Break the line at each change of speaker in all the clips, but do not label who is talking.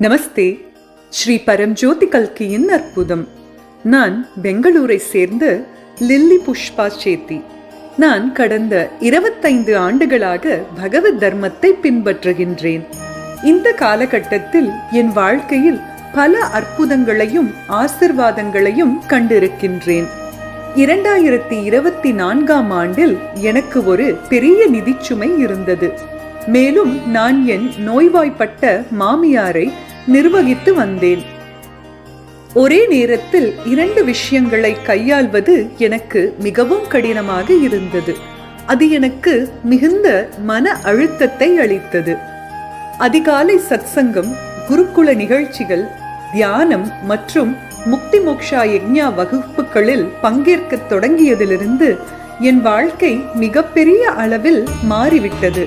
நமஸ்தே. ஸ்ரீ பரம்ஜோதி கல்கியின் அற்புதம். நான் பெங்களூரை சேர்ந்த லில்லி புஷ்பா சேத்தி. நான் கடந்த இருபத்தைந்து ஆண்டுகளாக பகவத் தர்மத்தை பின்பற்றுகின்றேன். இந்த காலகட்டத்தில் என் வாழ்க்கையில் பல அற்புதங்களையும் ஆசிர்வாதங்களையும் கண்டிருக்கின்றேன். இரண்டாயிரத்தி இருபத்தி நான்காம் ஆண்டில் எனக்கு ஒரு பெரிய நிதிச்சுமை இருந்தது. மேலும் நான் என் நோய்வாய்ப்பட்ட மாமியாரை நிர்வகித்து வந்தேன். ஒரே நேரத்தில் இரண்டு விஷயங்களை கையாள்வது எனக்கு மிகவும் கடினமாக இருந்தது. அது எனக்கு மிகுந்த மன அழுத்தத்தை அளித்தது. அதிகாலை சத்சங்கம் குருகுல நிகழ்ச்சிகள் தியானம் மற்றும் முக்தி மோக்ஷா யக்ஞா வகுப்புகளில் பங்கேற்கத் தொடங்கியதிலிருந்து என் வாழ்க்கை மிகப்பெரிய அளவில் மாறிவிட்டது.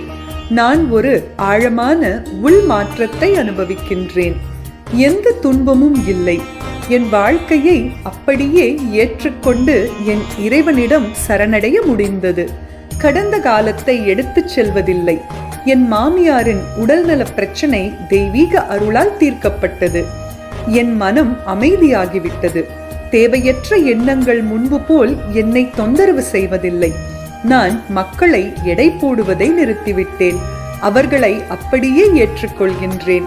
நான் ஒரு ஆழமான உள் மாற்றத்தை அனுபவிக்கின்றேன். எந்த துன்பமும் இல்லை. என் வாழ்க்கையை அப்படியே ஏற்றுக்கொண்டு என் இறைவனிடம் சரணடைய முடிந்தது. கடந்த காலத்தை எடுத்துச் செல்வதில்லை. என் மாமியாரின் உடல்நல பிரச்சனை தெய்வீக அருளால் தீர்க்கப்பட்டது. என் மனம் அமைதியாகிவிட்டது. தேவையற்ற எண்ணங்கள் முன்பு போல் என்னை தொந்தரவு செய்வதில்லை. நான் மக்களை எடை போடுவதை நிறுத்திவிட்டேன். அவர்களை அப்படியே ஏற்றுக்கொள்கின்றேன்.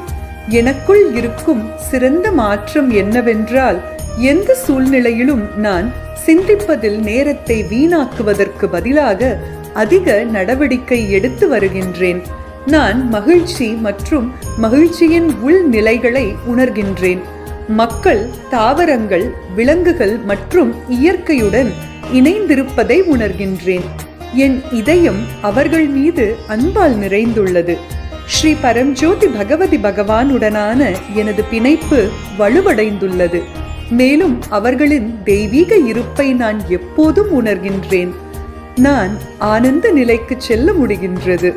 எனக்குள் இருக்கும் சிறந்த மாற்றம் என்னவென்றால் எந்த சூழ்நிலையிலும் நான் சிந்திப்பதில் நேரத்தை வீணாக்குவதற்கு பதிலாக அதிக நடவடிக்கை எடுத்து வருகின்றேன். நான் மகிழ்ச்சி மற்றும் மகிழ்ச்சியின் உள்நிலைகளை உணர்கின்றேன். மக்கள் தாவரங்கள் விலங்குகள் மற்றும் இயற்கையுடன் இணைந்திருப்பதை உணர்கின்றேன். என் இதயம் அவர்கள் மீது அன்பால் நிறைந்துள்ளது. ஸ்ரீ பரம்ஜோதி பகவதி பகவானுடனான எனது பிணைப்பு வலுவடைந்துள்ளது. மேலும் அவர்களின் தெய்வீக இருப்பை நான் எப்போதும் உணர்கின்றேன். நான் ஆனந்த நிலைக்கு செல்ல முடிகின்றது.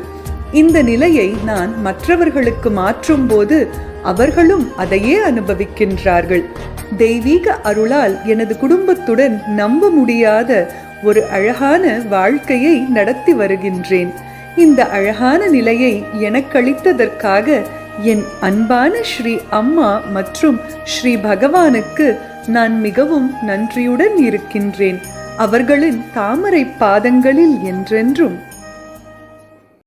இந்த நிலையை நான் மற்றவர்களுக்கு மாற்றும் போது அவர்களும் அதையே அனுபவிக்கின்றார்கள். தெய்வீக அருளால் எனது குடும்பத்துடன் நம்ப முடியாத ஒரு அழகான வாழ்க்கையை நடத்தி வருகின்றேன். இந்த அழகான நிலையை எனக்களித்ததற்காக என் அன்பான ஸ்ரீ அம்மா மற்றும் ஸ்ரீ பகவானுக்கு நான் மிகவும் நன்றியுடன் இருக்கின்றேன். அவர்களின் தாமரை பாதங்களில் என்றென்றும்